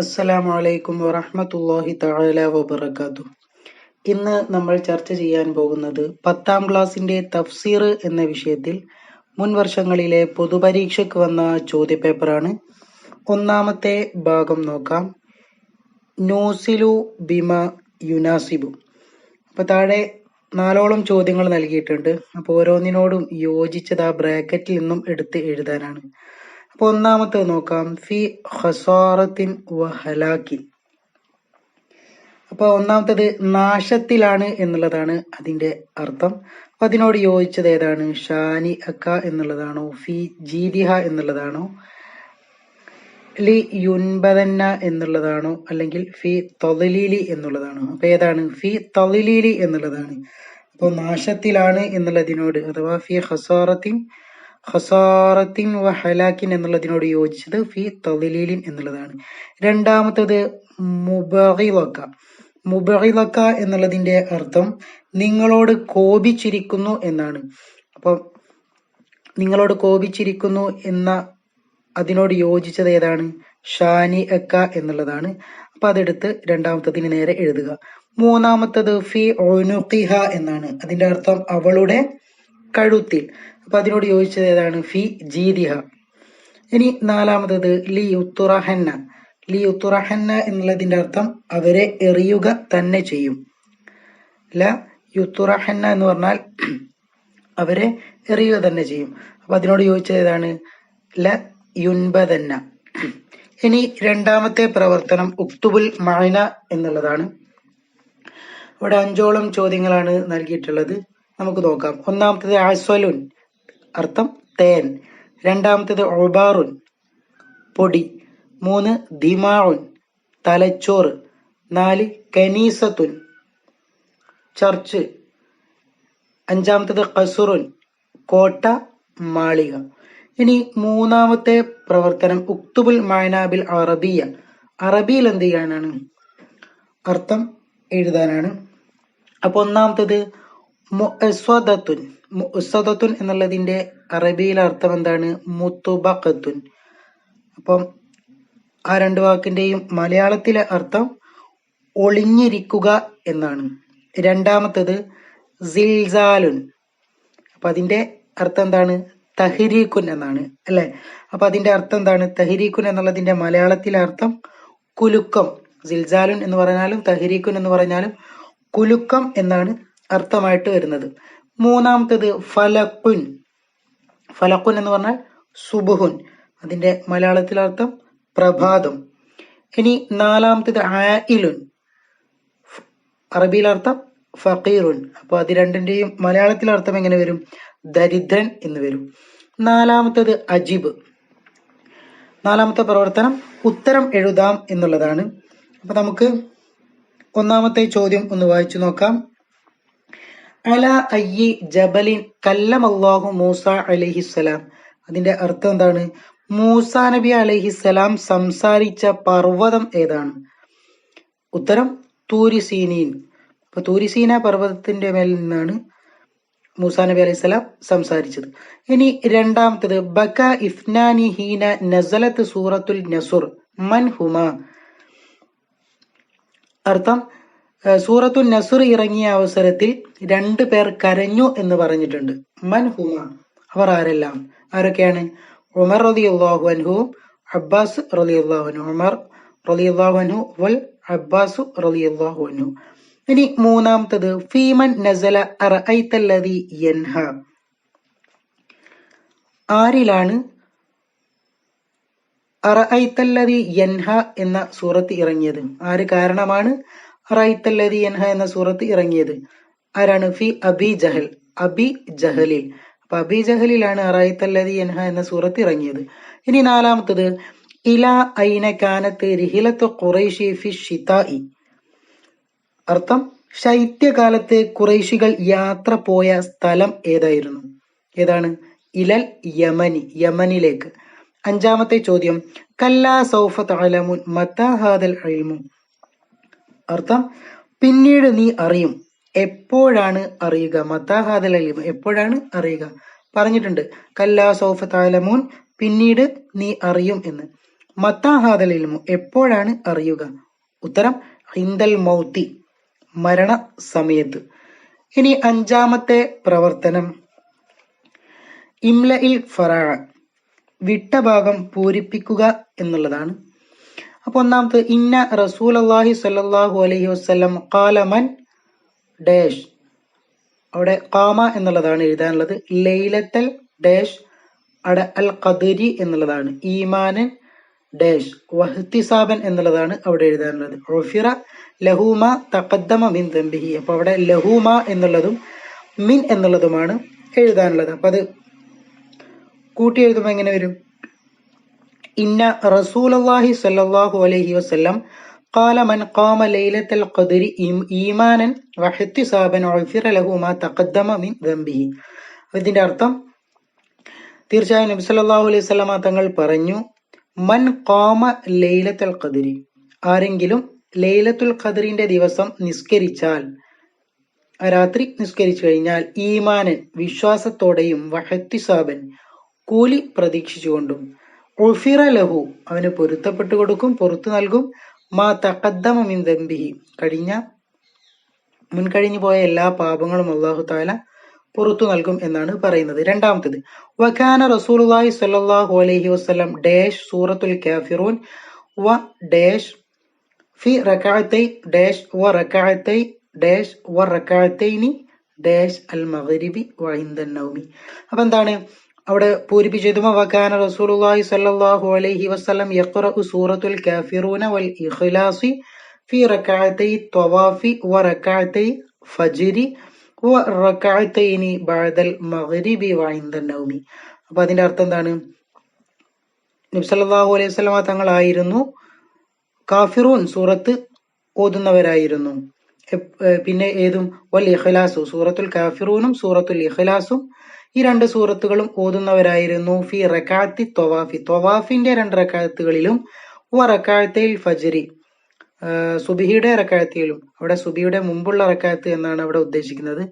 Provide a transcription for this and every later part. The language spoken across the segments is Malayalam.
അസ്സലാമു അലൈക്കും വറഹമത്തല്ലാഹി തആല വബറകാതുഹു. ഇന്ന് നമ്മൾ ചർച്ച ചെയ്യാൻ പോകുന്നത് പത്താം ക്ലാസ്സിന്റെ തഫ്സീർ എന്ന വിഷയത്തിൽ മുൻ വർഷങ്ങളിലെ പൊതുപരീക്ഷയ്ക്ക് വന്ന ചോദ്യപേപ്പറാണ്. ഒന്നാമത്തെ ഭാഗം നോക്കാം. നൂസിലു ബിമ യുനാസിബു. അപ്പോൾ താഴെ നാലോളം ചോദ്യങ്ങൾ നൽകിയിട്ടുണ്ട്. അപ്പോൾ ഓരോന്നിനോടും യോജിച്ചത് ആ ബ്രാക്കറ്റിൽ നിന്നും എടുത്ത് എഴുതാനാണ്. അപ്പൊ ഒന്നാമത്തെ നോക്കാം. ഫി ഹസാറത്തിൻ വ ഹലാക്കിൻ അപ്പൊ ഒന്നാമത്തത് നാശത്തിലാണ് എന്നുള്ളതാണ് അതിന്റെ അർത്ഥം. അപ്പൊ അതിനോട് യോജിച്ചത് ഏതാണ്? ഷാനി അക്ക എന്നുള്ളതാണോ? ഫി ജീദിഹ എന്നുള്ളതാണോ? ലി യുൻബദന്ന എന്നുള്ളതാണോ? അല്ലെങ്കിൽ ഫി തൊതലീലി എന്നുള്ളതാണോ? അപ്പൊ ഏതാണ്? ഫി തൊതലീലി എന്നുള്ളതാണ്. അപ്പോൾ നാശത്തിലാണ് എന്നുള്ളതിനോട് അഥവാ ഫി ഹസാറത്തിൻ ഹസാറത്തിൻ വ ഹലാക്കിൻ എന്നുള്ളതിനോട് യോജിച്ചത് ഫി തലിലീലിൻ എന്നുള്ളതാണ്. രണ്ടാമത്തത് മുബഹിലക്ക മുബഹിലക്ക എന്നുള്ളതിന്റെ അർത്ഥം നിങ്ങളോട് കോപിച്ചിരിക്കുന്നു എന്നാണ്. അപ്പം നിങ്ങളോട് കോപിച്ചിരിക്കുന്നു എന്ന അതിനോട് യോജിച്ചത് ഏതാണ്? ഷാനി അക്ക എന്നുള്ളതാണ്. അപ്പൊ അതെടുത്ത് രണ്ടാമത്തതിന് നേരെ എഴുതുക. മൂന്നാമത്തത് ഫി ഒനുഖിഹ എന്നാണ്. അതിന്റെ അർത്ഥം അവളുടെ കഴുത്തിൽ. അപ്പൊ അതിനോട് യോജിച്ചത് ഏതാണ്? ഫി ജീദിഹ ഇനി നാലാമത്തത് ലി ഉത്തുറഹന്ന. ലി ഉത്തുറഹന്ന എന്നുള്ളതിന്റെ അർത്ഥം അവരെ എറിയുക തന്നെ ചെയ്യും. ല യുത്തുറഹന്ന എന്ന് പറഞ്ഞാൽ അവരെ എറിയുക തന്നെ ചെയ്യും. അപ്പൊ അതിനോട് ചോദിച്ചത് ഏതാണ്? ല യുൻബതന്ന ഇനി രണ്ടാമത്തെ പ്രവർത്തനം ഉക്തുബുൽ മായന എന്നുള്ളതാണ്. ഇവിടെ അഞ്ചോളം ചോദ്യങ്ങളാണ് നൽകിയിട്ടുള്ളത്. നമുക്ക് നോക്കാം. ഒന്നാമത്തത് അസ്വലുൻ അർത്ഥം തേൻ. രണ്ടാമത്തത് ഒബാറുൻ പൊടി. മൂന്ന് ദിമാഉൻ തലച്ചോറ്. നാല് കനീസത്തുൻ ചർച്ച്. അഞ്ചാമത്തത് കസുറുൻ കോട്ട മാളിക. ഇനി മൂന്നാമത്തെ പ്രവർത്തനം ഉക്തുബുൽ മൈനാബിൽ അറബിയ. അറബിയിൽ എന്ത് ചെയ്യാനാണ്? അർത്ഥം എഴുതാനാണ്. അപ്പൊ ഒന്നാമത്തത് മുഅസ്വദത്തുൻ. മുഅസ്വദത്തുൻ എന്നുള്ളതിന്റെ അറബിയിൽ അർത്ഥം എന്താണ്? മുത്തുബഖത്തുൻ. അപ്പം ആ രണ്ട് വാക്കിന്റെയും മലയാളത്തിലെ അർത്ഥം ഒളിഞ്ഞിരിക്കുക എന്നാണ്. രണ്ടാമത്തത് സിൽസാലുൻ. അപ്പൊ അതിന്റെ അർത്ഥം എന്താണ്? തഹരീഖുൻ എന്നാണ് അല്ലേ? അപ്പൊ അതിന്റെ അർത്ഥം എന്താണ്? തഹരീഖുൻ എന്നുള്ളതിന്റെ മലയാളത്തിലെ അർത്ഥം കുലുക്കം. സിൽസാലുൻ എന്ന് പറഞ്ഞാലും തഹരീഖുൻ എന്ന് പറഞ്ഞാലും കുലുക്കം എന്നാണ് അർത്ഥമായിട്ട് വരുന്നത്. മൂന്നാമത്തത് ഫലക്കുൻ. ഫലക്കുൻ എന്ന് പറഞ്ഞാൽ സുബുഹുൻ. അതിന്റെ മലയാളത്തിലെ അർത്ഥം പ്രഭാതം. ഇനി നാലാമത്തത് ആയിലുൻ. അറബിയിലെ അർത്ഥം ഫക്കീറുൻ അപ്പൊ അത് രണ്ടിന്റെയും മലയാളത്തിലെ അർത്ഥം എങ്ങനെ വരും? ദരിദ്രൻ എന്ന് വരും. നാലാമത്തത് അജിബ്. നാലാമത്തെ പ്രവർത്തനം ഉത്തരം എഴുതാം എന്നുള്ളതാണ്. അപ്പൊ നമുക്ക് ഒന്നാമത്തെ ചോദ്യം ഒന്ന് വായിച്ചു നോക്കാം. ജബലിൻ മൂസ അലഹിസ്സലാം അതിന്റെ അർത്ഥം എന്താണ്? മൂസ നബി അലഹിസ്സലാം സംസാരിച്ച പർവതം ഏതാണ്? ഉത്തരം തൂരിസീനീൻ അപ്പൊ തൂരിസീന പർവതത്തിന്റെ മേൽ നിന്നാണ് മൂസ നബി അലൈഹിസ്സലാം സംസാരിച്ചത്. ഇനി രണ്ടാമത്തത് ബക ഇഫ്നാനി ഹീന നസലത്ത് സൂറത്തുൽ നസുർ. മൻ ഹുമ. അർത്ഥം സൂറത്തുൽ നസുർ ഇറങ്ങിയ അവസരത്തിൽ രണ്ടു പേർ കരഞ്ഞു എന്ന് പറഞ്ഞിട്ടുണ്ട്. മൻ ഹുമ അവർ ആരെല്ലാം? ആരൊക്കെയാണ്? ഉമർ റലി അള്ളാഹു അൻഹുവും അബ്ബാസ് റലി അള്ളാഹുനു ഉമർ റലി അള്ളാഹുനു വൽ അബ്ബാസ് റലി അള്ളാഹുനു ഇനി മൂന്നാമത്തത് ഫീമൻ നസല അറഅയ്തല്ലദി യൻഹ. ആരിലാണ് അറഅയ്തല്ലദി യൻഹ എന്ന സൂറത്ത് ഇറങ്ങിയത്? ആര് കാരണമാണ്? അറഅയ്തല്ലദി യൻഹ എന്ന സൂറത്ത് ഇറങ്ങിയത്. ആരാണ്? ഫി അബി ജഹൽ. അബി ജഹലിൽ. അപ്പൊ അബി ജഹലിലാണ് റൈത്തല്ലതി എൻഹ എന്ന സൂറത്ത് ഇറങ്ങിയത്. ഇനി നാലാമത്തത്. ഇല ഐന കാനത്ത് റിഹിലത്ത് ഖുറൈഷി ഫി ഷിതായി അർത്ഥം ശൈത്യകാലത്ത് കുറൈശികൾ യാത്ര പോയ സ്ഥലം ഏതായിരുന്നു? ഏതാണ്? ഇലൽ യമനി യമനിലേക്ക്. അഞ്ചാമത്തെ ചോദ്യം. കല്ലാ സൗഫത്ത് അലമുൻ മത്താഹാദൽ അഴിമു അർത്ഥം പിന്നീട് നീ അറിയും. എപ്പോഴാണ് അറിയുക? മതാ ഹാദൽ ഇൽമു എപ്പോഴാണ് അറിയുക? പറഞ്ഞിട്ടുണ്ട്. കല്ലാ സോഫ താലമോൻ പിന്നീട് നീ അറിയും എന്ന്. മത്താഹാദൽ എപ്പോഴാണ് അറിയുക? ഉത്തരം ഹിന്ദൽ മൗത്തി മരണ സമയത്ത് ഇനി അഞ്ചാമത്തെ പ്രവർത്തനം. ഇംല ഇൽ വിട്ട ഭാഗം പൂരിപ്പിക്കുക എന്നുള്ളതാണ്. അപ്പൊ ഒന്നാമത്തെ ഇന്ന റസൂൽ അള്ളാഹി സല്ലാഹു അലഹി വസ്ലം കാലമൻ ഡാഷ്. അവിടെ കാമ എന്നുള്ളതാണ് എഴുതാനുള്ളത്. ലൈലത്തൽ ഡാഷ് അട അൽ ഖദരി എന്നുള്ളതാണ്. ഈമാനൻ ഡാഷ്. വഹ്തിസാബൻ എന്നുള്ളതാണ് അവിടെ എഴുതാനുള്ളത്. റൊഫിറ ലഹൂമ തഖദ്ദമ മിൻ തമ്പിഹി അപ്പൊ അവിടെ ലഹൂമ എന്നുള്ളതും മിൻ എന്നുള്ളതുമാണ് എഴുതാനുള്ളത്. അപ്പൊ അത് കൂട്ടി എഴുതുമ്പോൾ എങ്ങനെ വരും? ഇന്ന റസൂലല്ലാഹി സല്ലല്ലാഹു അലൈഹി വസല്ലം قال من قام ليلة القدر إيمانا واحتسابا غفر له ما تقدم من ذنبه ഇതിന്റെ അർത്ഥം തീർച്ചയായും നബി സല്ലല്ലാഹു അലൈഹി വസല്ലമ തങ്ങൾ പറഞ്ഞു മൻ ഖാമ ലൈലത്തുൽ ഖദരി ആരെങ്കിലും ലൈലത്തുൽ ഖദറിന്റെ ദിവസം നിസ്കരിച്ചാൽ രാത്രി നിസ്കരിച്ചു കഴിഞ്ഞാൽ ഈമാനൻ വിശ്വാസത്തോടെയും വഹത്തിസാബൻ കൂലി പ്രതീക്ഷിച്ചുകൊണ്ടും ഉഫിറ ലഹു. അവന് പൊരുത്തപ്പെട്ടു കൊടുക്കും പുറത്തു നൽകും. മാ തക്കദ്ദമിൻ ദംബിഹി. കഴിഞ്ഞ മുൻകഴിഞ്ഞു പോയ എല്ലാ പാപങ്ങളും അള്ളാഹു താല പുറത്തു നൽകും എന്നാണ് പറയുന്നത്. രണ്ടാമത്തേത് വഖാന റസൂലുള്ളാഹി സ്വല്ലല്ലാഹു അലൈഹി വസല്ലം ഡാഷ് സൂറത്തുൽ കാഫിറൂൻ വ ഡാഷ് ഫി റക്കാഴത്തൈ ഡാഷ് വ റക്കാഴത്തൈ ഡാഷ് വ റക്കാഴത്തൈനി ഡാഷ് അൽ മഗ്രിബി വ നൗമി. അപ്പൊ എന്താണ്? അവിടെ പൂരിപ്പിച്ചതും വകാന റസൂലുള്ളാഹി സ്വല്ലല്ലാഹു അലൈഹി വസല്ലം യഖറഉ സൂറത്തുൽ കാഫിറൂന വൽ ഇഖ്ലാസി ഫി റകഅത്തൈ ത്വവാഫി വ റകഅത്തൈ ഫജ്രി വ റകഅത്തൈനി ബഅദൽ മഗ്രിബി വ നൗമി. അപ്പോൾ അതിന്റെ അർത്ഥം എന്താണ്? നബി അലൈഹി വസല്ലമ തങ്ങളായിരുന്നു കാഫിറൂൻ സൂറത്ത് ഓതുന്നവരായിരുന്നു. പിന്നെ ഏതും? വൽ ഇഖ്ലാസു. സൂറത്തുൽ കാഫിറൂനും സൂറത്തുൽ ഇഖ്ലാസും ഈ രണ്ട് സൂറത്തുകളും ഓതുന്നവരായിരുന്നു. ഫി റക്കാത്തി തൊവാഫി. തൊവാഫിന്റെ രണ്ട് റക്കാത്തുകളിലും വ റക്കാത്തയിൽ ഫജരി. സുബിഹിയുടെ റക്കാത്തിയിലും അവിടെ സുബിയുടെ മുമ്പുള്ള റക്കാത്ത് എന്നാണ് അവിടെ ഉദ്ദേശിക്കുന്നത്.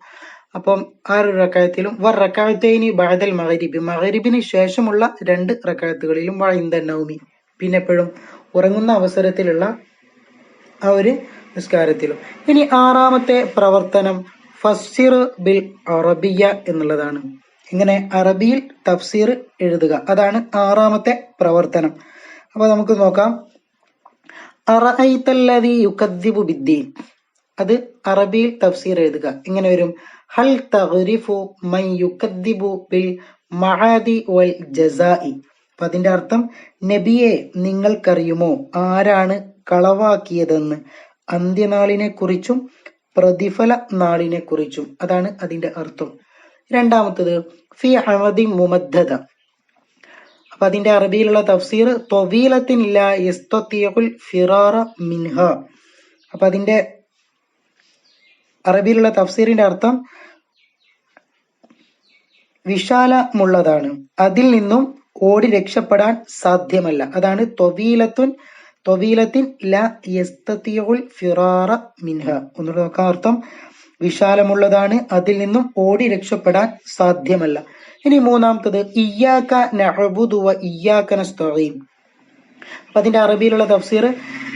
അപ്പം ആ ഒരു റക്കായത്തിലും വ റക്കായത്തേനി ബാദൽ മഹരിബി മഹരിബിന് ശേഷമുള്ള രണ്ട് റക്കായത്തുകളിലും വ ഇന്ദ നൗമി. പിന്നെ എപ്പോഴും ഉറങ്ങുന്ന അവസരത്തിലുള്ള ആ ഒരു നിസ്കാരത്തിലും. ഇനി ആറാമത്തെ പ്രവർത്തനം ഫസ്സിർ ബിൽ അറബിയ എന്നുള്ളതാണ്. ഇങ്ങനെ അറബിയിൽ തഫ്സീർ എഴുതുക. അതാണ് ആറാമത്തെ പ്രവർത്തനം. അപ്പൊ നമുക്ക് നോക്കാം. അറഅയ്തല്ലദീ യുകദ്ദിബു ബിദ്ദീൻ. അത് അറബിയിൽ തഫ്സീർ എഴുതുക. ഇങ്ങനെ വരും. ഹൽ തഗ്രിഫു മൻ യുകദ്ദിബു ബിൽ മഹാദി വൽ ജസാഇ. അപ്പൊ അതിന്റെ അർത്ഥം നബിയെ നിങ്ങൾക്കറിയുമോ? ആരാണ് കളവാക്കിയതെന്ന് അന്ത്യനാളിനെ കുറിച്ചും പ്രതിഫല നാളിനെ കുറിച്ചും അതാണ് അതിന്റെ അർത്ഥം. രണ്ടാമത്തത് ഫി അഹമ്മദി മുമദ്ധത അപ്പൊ അതിന്റെ അറബിയിലുള്ള തഫ്സീർ തൊവീലത്തിനില്ല ഫിറാറ മിൻഹ. അപ്പൊ അതിന്റെ അറബിയിലുള്ള തഫ്സീറിന്റെ അർത്ഥം വിശാലമുള്ളതാണ്. അതിൽ നിന്നും ഓടി രക്ഷപ്പെടാൻ സാധ്യമല്ല. അതാണ് തൊവീലത്തുൻ തൊവീലത്തിൻ ല യസ്തീഖുൽ ഫിറാറ മിൻഹ. ഒന്നുകൂടെ നോക്കാൻ അർത്ഥം. വിശാലമുള്ളതാണ്. അതിൽ നിന്നും ഓടി രക്ഷപ്പെടാൻ സാധ്യമല്ല. ഇനി മൂന്നാമത്തത് ഇയ്യാക്ക നഹബുദു വ ഇയ്യാക്ക നസ്തഈൻ. അപ്പൊ അതിന്റെ അറബിയിലുള്ള തഫ്സീർ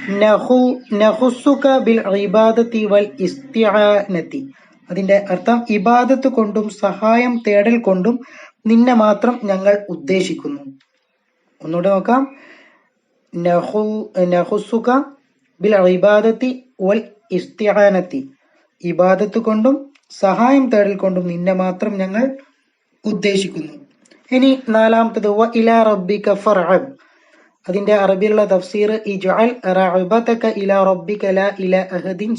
നഹു നഹുസുക ബിൽ ഇബാദത്തി വൽ ഇസ്തിആനത്തി. അതിന്റെ അർത്ഥം ഇബാദത്ത് കൊണ്ടും സഹായം തേടൽ കൊണ്ടും നിന്നെ മാത്രം ഞങ്ങൾ ഉദ്ദേശിക്കുന്നു. ഒന്നുകൂടെ നോക്കാം. നഹുസുക ബിൽ ഇബാദത്തി വൽ ഇസ്തിആനത്തി ഇബാദത്ത് കൊണ്ടും സഹായം തേടൽ കൊണ്ടും നിന്നെ മാത്രം ഞങ്ങൾ ഉദ്ദേശിക്കുന്നു. ഇനി നാലാമത്തത് വ ഇലാ റബ്ബിക ഫർഅബ്. അതിന്റെ അറബിയിലുള്ള തഫ്സീർ ഇജ്അൽ ഇലാ റബ്ബിക ലാ ഇലാ അഹദിൻ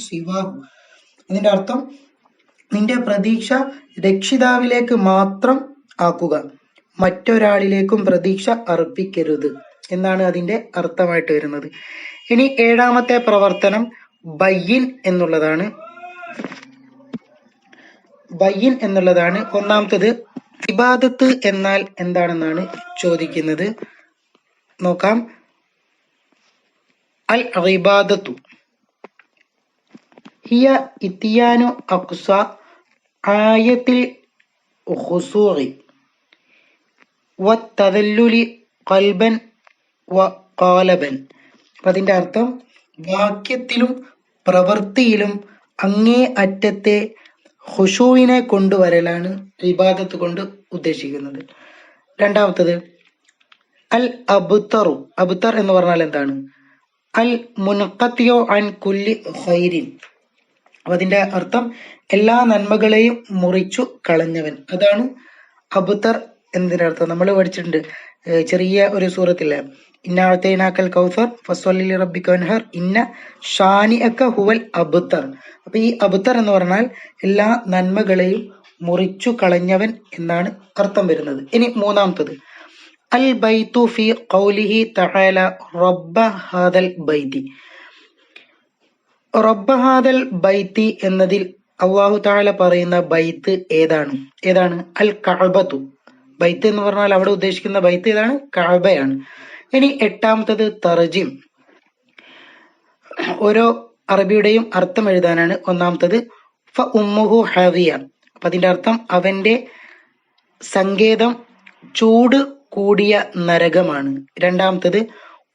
അതിന്റെ അർത്ഥം നിന്റെ പ്രതീക്ഷ രക്ഷിതാവിലേക്ക് മാത്രം ആക്കുക. മറ്റൊരാളിലേക്കും പ്രതീക്ഷ അർപ്പിക്കരുത്. എന്നാണ് അതിന്റെ അർത്ഥമായിട്ട് വരുന്നത്. ഇനി ഏഴാമത്തെ പ്രവർത്തനം ബയ്യിൻ എന്നുള്ളതാണ്. ബയ്യിൻ എന്നുള്ളതാണ്. ഒന്നാമത്തത് ഇബാദത്ത് എന്നാൽ എന്താണെന്നാണ് ചോദിക്കുന്നത്. നോക്കാം. അൽ ഇബാദത്തു. ഹിയ ഇത്തിയാനു അക്സ ആയത്തിൽ ഖുസൂറി വത്തതല്ലുലി വ കാലബൻ. അപ്പൊ അതിന്റെ അർത്ഥം വാക്യത്തിലും പ്രവൃത്തിയിലും അങ്ങേ അറ്റത്തെ ഹുഷുവിനെ കൊണ്ടുവരലാണ് ഇബാദത്ത് കൊണ്ട് ഉദ്ദേശിക്കുന്നത്. രണ്ടാമത്തത് അൽ അബുത്തറു അബുത്തർ എന്ന് പറഞ്ഞാൽ എന്താണ്? അൽ മുനക്കത്തിയോ അൻ കുല്ലി ഹൈരിൻ അപ്പൊ അതിന്റെ അർത്ഥം എല്ലാ നന്മകളെയും മുറിച്ചു കളഞ്ഞവൻ. അതാണ് അബുത്തർ എന്നതിന്റെ അർത്ഥം. നമ്മൾ പഠിച്ചിട്ടുണ്ട് ചെറിയ ഒരു സൂറത്തില്ലേ ഇന്നാഴത്തേനാക്കൽ കൗസർ ഫസ്വല്ലി റബ്ബിക വൻഹർ ഇന്ന ഷാനി അക്ക ഹുവൽ അബുത്തർ. അപ്പൊ ഈ അബുത്തർ എന്ന് പറഞ്ഞാൽ എല്ലാ നന്മകളെയും മുറിച്ചു കളഞ്ഞവൻ എന്നാണ് അർത്ഥം വരുന്നത്. ഇനി മൂന്നാമത്തത്. അൽ ബൈത്തു ഫി ഖൗലിഹി തആല റബ്ബ ഹാദൽ ബൈതി റബ്ബ ഹാദൽ ബൈത്തി എന്നതിൽ അള്ളാഹു താല പറയുന്ന ബൈത്ത് ഏതാണ്? ഏതാണ്? അൽ കഅബത്തു. ബൈത്ത് എന്ന് പറഞ്ഞാൽ അവിടെ ഉദ്ദേശിക്കുന്ന ബൈത്ത് ഏതാണ്? കഅബയാണ്. ഇനി എട്ടാമത്തത് തർജിം ഓരോ അറബിയുടെയും അർത്ഥം എഴുതാനാണ് ഒന്നാമത്തത്. ഫ ഉമ്മുഹു ഹാവിയ അപ്പൊ അതിന്റെ അർത്ഥം അവന്റെ സങ്കേതം ചൂട് കൂടിയ നരകമാണ്. രണ്ടാമത്തത്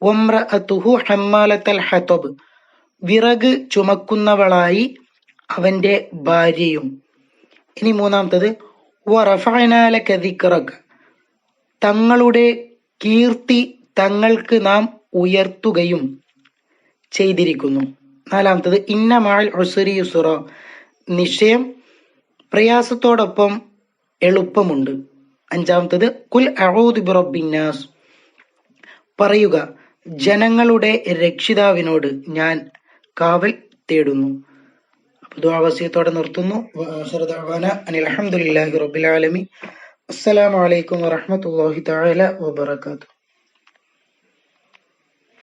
ഒമ്ര അതുഹു ഹമ്മാലത്തൽ ഹത്തോബ് വിറക് ചുമക്കുന്നവളായി അവന്റെ ഭാര്യയും. ഇനി മൂന്നാമത്തത് വറഫഅനാലക കതിക്കറക് തങ്ങളുടെ കീർത്തി തങ്ങൾക്ക് നാം ഉയർത്തുകയും ചെയ്തിരിക്കുന്നു. നാലാമത്തത് ഇന്ന മാൽ ഉസുരി യുസുറ. നിശ്ചയം പ്രയാസത്തോടൊപ്പം എളുപ്പമുണ്ട്. അഞ്ചാമത്തത് കുൽ അഊദു ബിറബ്ബിന്നാസ് പറയുക ജനങ്ങളുടെ രക്ഷിതാവിനോട് ഞാൻ കാവൽ തേടുന്നു. അപ്പൊ ദുആവസ്യത്തോടെ നിർത്തുന്നു. അനിൽ ഹംദുലില്ലാഹി റബ്ബിൽ ആലമീൻ. അസ്സലാമു അലൈക്കും വറഹ്മത്തുള്ളാഹി തആല വബറകാതുഹു.